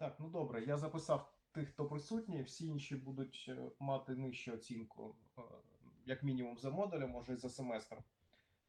Так, ну добре, я записав тих, хто присутній, всі інші будуть е, мати нижчу оцінку, е, як мінімум за модулем, може і за семестр.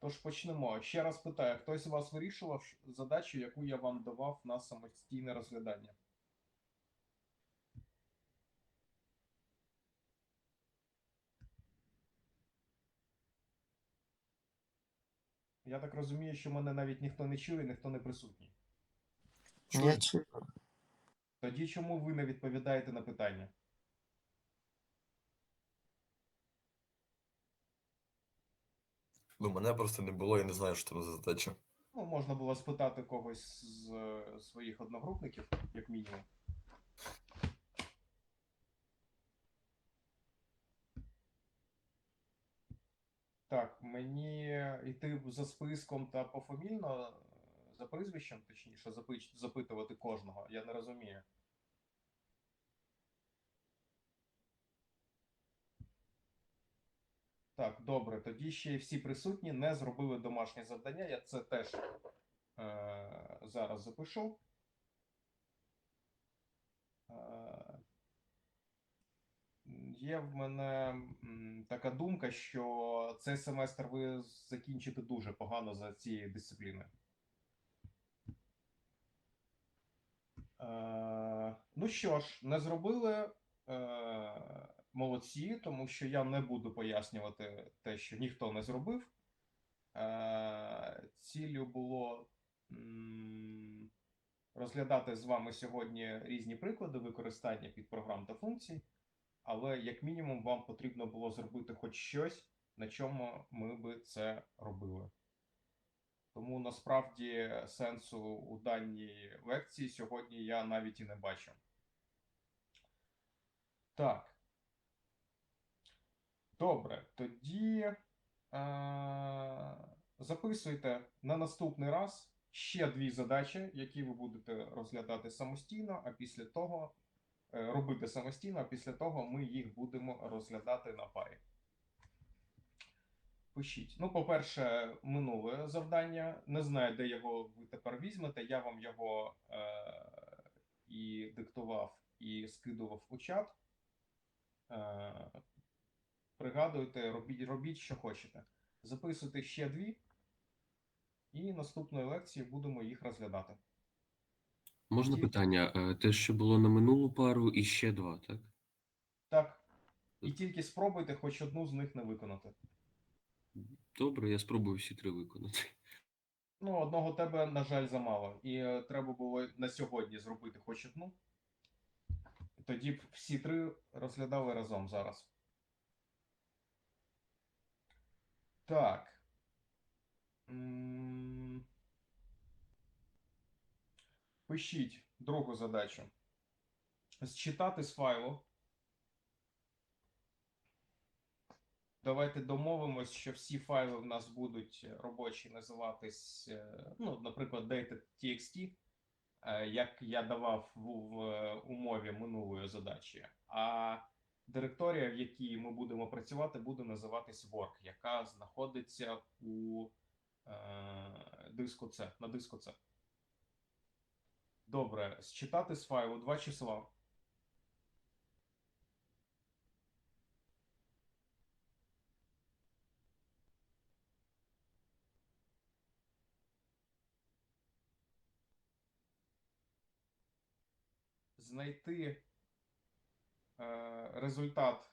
Тож почнемо. Ще раз питаю: хтось з вас вирішував задачу, яку я вам давав на самостійне розглядання? Я так розумію, що мене навіть ніхто не чує, ніхто не присутній. Я чую. Тоді чому ви не відповідаєте на питання? Ну, мене просто не було, я не знаю, що там за задача. Ну, можна було спитати когось з е, своїх одногрупників, як мінімум. Так, мені йти за списком та пофамільно, за прізвищем, точніше, запитувати кожного. Я не розумію. Так, добре. Тоді ще всі присутні не зробили домашнє завдання. Я це теж е, зараз запишу. Е, Є в мене така думка, що цей семестр ви закінчите дуже погано за цією дисципліною. Ну що ж, не зробили е, молодці, тому що я не буду пояснювати те, що ніхто не зробив. Е, ціллю було розглядати з вами сьогодні різні приклади використання підпрограм та функцій, але як мінімум вам потрібно було зробити хоч щось, на чому ми би це робили. Тому насправді сенсу у даній лекції сьогодні я навіть і не бачу. Так. Добре, тоді е- записуйте на наступний раз ще дві задачі, які ви будете розглядати самостійно, а після того е, робити самостійно, а після того ми їх будемо розглядати на парі. Пишіть. Ну, по-перше, минуле завдання. Не знаю, де його ви тепер візьмете. Я вам його е- і диктував, і скидував у чат. Е- пригадуйте, робіть, робіть, що хочете. Записуйте ще дві, і наступної лекції будемо їх розглядати. Можна Ті- питання? Е, Те, що було на минулу пару, і ще два, так? Так. І тільки спробуйте хоч одну з них не виконати. Добре, я спробую всі три виконати. Ну, одного тебе, на жаль, замало. І е, треба було на сьогодні зробити хоч одну. Тоді б всі три розглядали разом зараз. Так. М. Пишіть другу задачу. Зчитати з файлу. Давайте домовимось, що всі файли в нас будуть робочі називатись, е, ну, наприклад, data.txt, е, як я давав в, в е, умові минулої задачі. А директорія, в якій ми будемо працювати, буде називатись work, яка знаходиться у е, диску C, на диску C. Добре, зчитати з файлу два числа. Знайти е, результат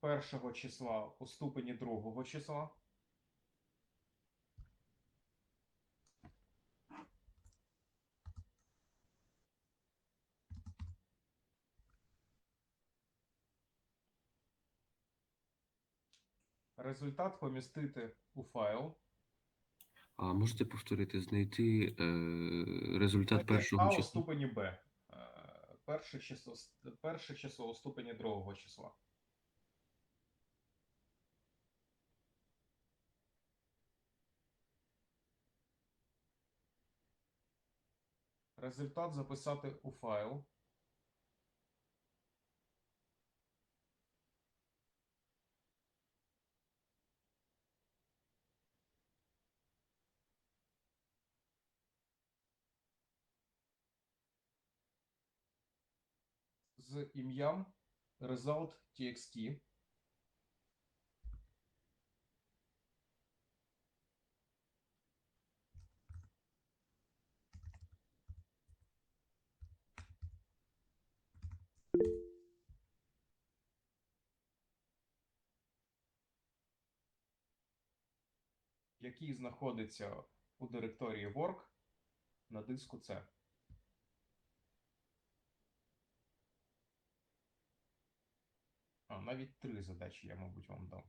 першого числа у ступені другого числа. Результат помістити у файл. А можете повторити, знайти е, результат першого А у ступені Б. Перше число, перше число у ступені другого числа. Результат записати у файл. З ім'ям result.txt. який знаходиться у директорії work на диску C. Навіть три задачі я, мабуть, вам дам.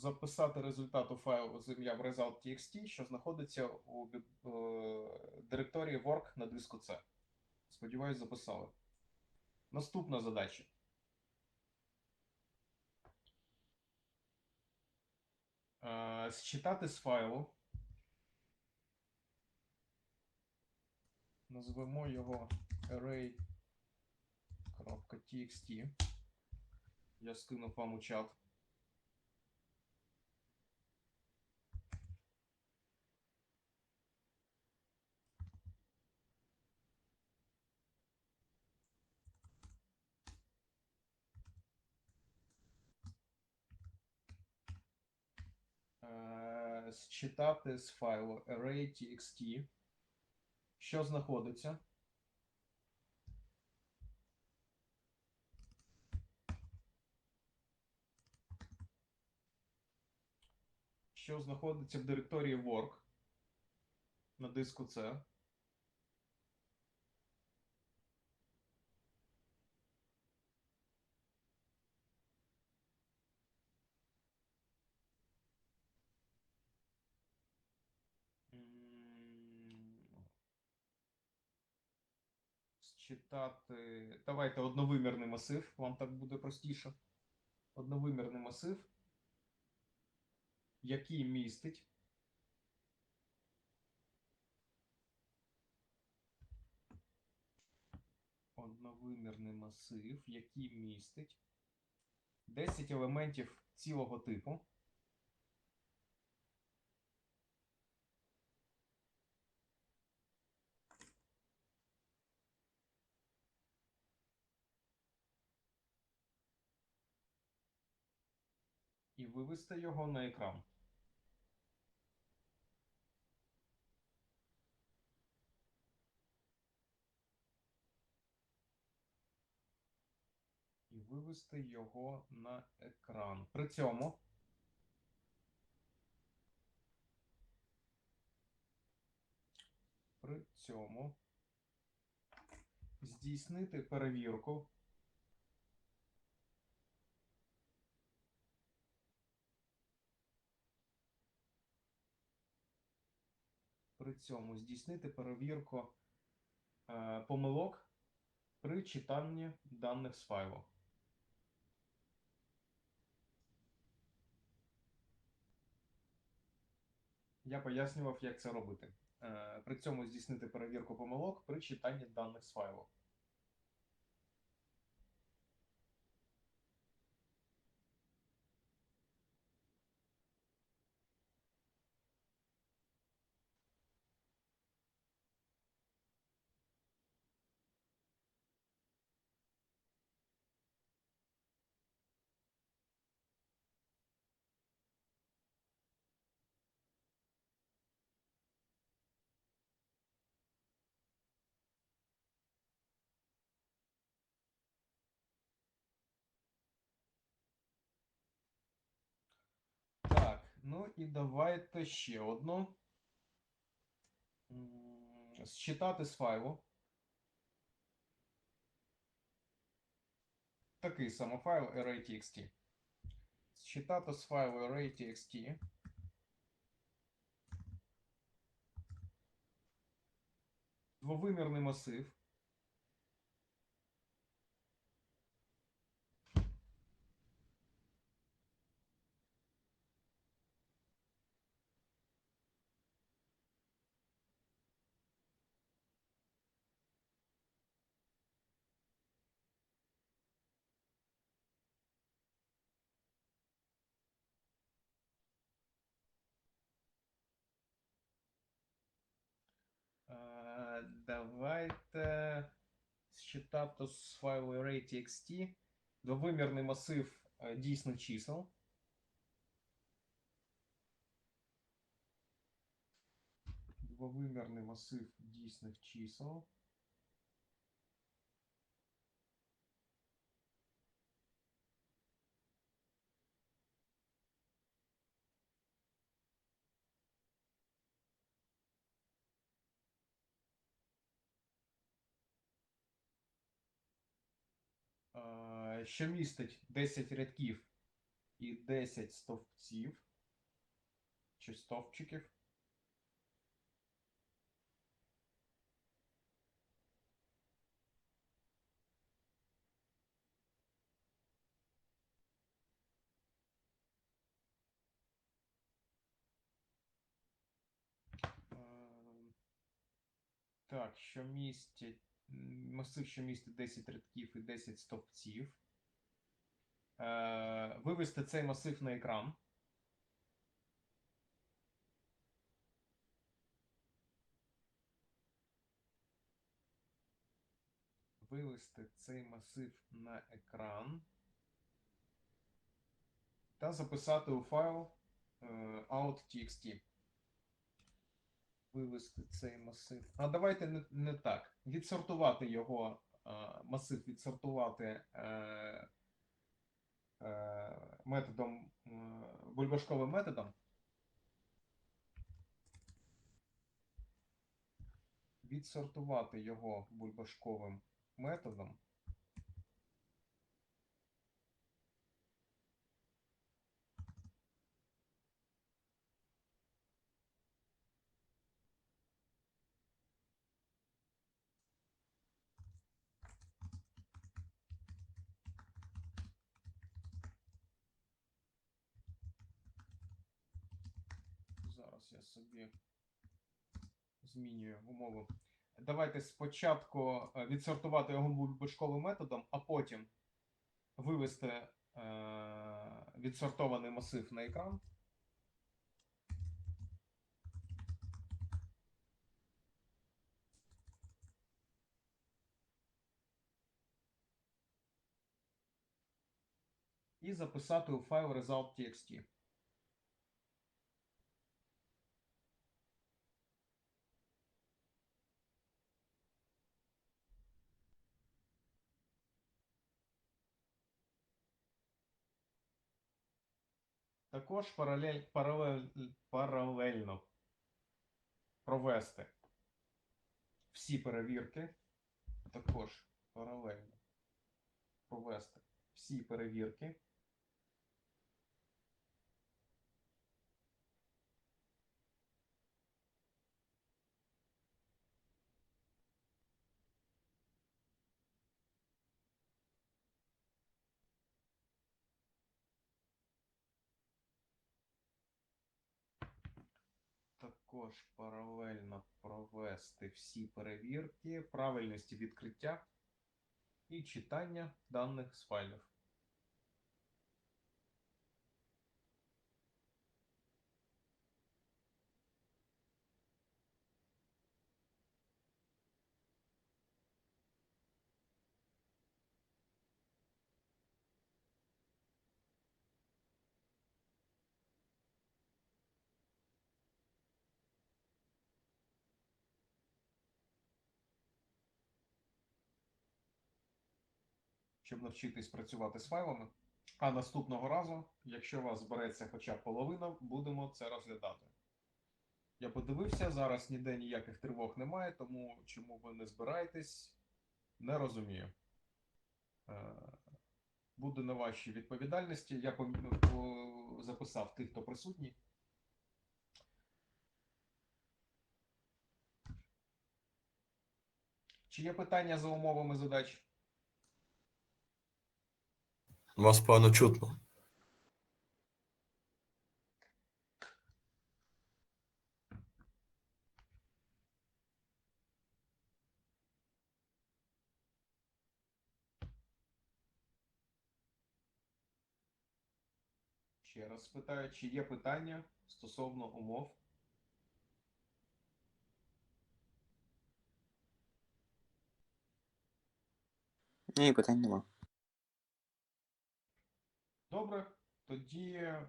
Записати результат у файл з ім'ям result.txt, що знаходиться у е, директорії work на диску C. Сподіваюсь, записали. Наступна задача. Е, Считати з файлу. Назвемо його array.txt. Я скинув вам у чат. Считати з файлу array.txt, що знаходиться. що знаходиться в директорії work на диску C. М, Считати. Давайте одновимірний масив, вам так буде простіше. Одновимірний масив який містить одновимірний масив, який містить 10 елементів цілого типу. Вивести його на екран. і вивести його на екран. При цьому при цьому здійснити перевірку при цьому здійснити перевірку е, помилок при читанні даних з файлу. Я пояснював, як це робити. Е, При цьому здійснити перевірку помилок при читанні даних з файлу. Так, ну і давайте ще одну. Считати з файлу. такий самий файл array.txt. Читати з файлу array.txt. Двовимірний масив. Давайте считати з файлу array.txt двовимірний масив е, дійсних чисел. Двовимірний масив дійсних чисел. Що містить 10 рядків і 10 стовпців чи стовпчиків. Ем, Так, що містять масив, що містить 10 рядків і 10 стовпців. Е, Вивести цей масив на екран. Вивести цей масив на екран. Та записати у файл е, out.txt вивести цей масив. А давайте не, не так. Відсортувати його масив, відсортувати е, е, методом е, бульбашковим методом. Відсортувати його бульбашковим методом. Я собі змінюю умову. Давайте спочатку е, відсортувати його бульбашковим методом, а потім вивести е, відсортований масив на екран. І записати у файл result.txt. Також паралель, паралель, паралельно провести всі перевірки. Також паралельно провести всі перевірки. Також паралельно провести всі перевірки правильності відкриття і читання даних з файлів. Щоб навчитись працювати з файлами. А наступного разу, якщо у вас збереться хоча б половина, будемо це розглядати. Я подивився, зараз ніде ніяких тривог немає, тому чому ви не збираєтесь, не розумію. Е, буде на вашій відповідальності. Я записав тих, хто присутній. Чи є питання за умовами задач? Вас погано чутно. Ще раз спитаю, чи є питання стосовно умов? Ні, питань нема. Добре, тоді, е,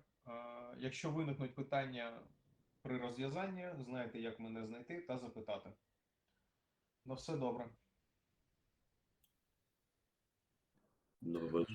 якщо виникнуть питання при розв'язанні, знаєте, як мене знайти та запитати. Ну, все добре. Добре.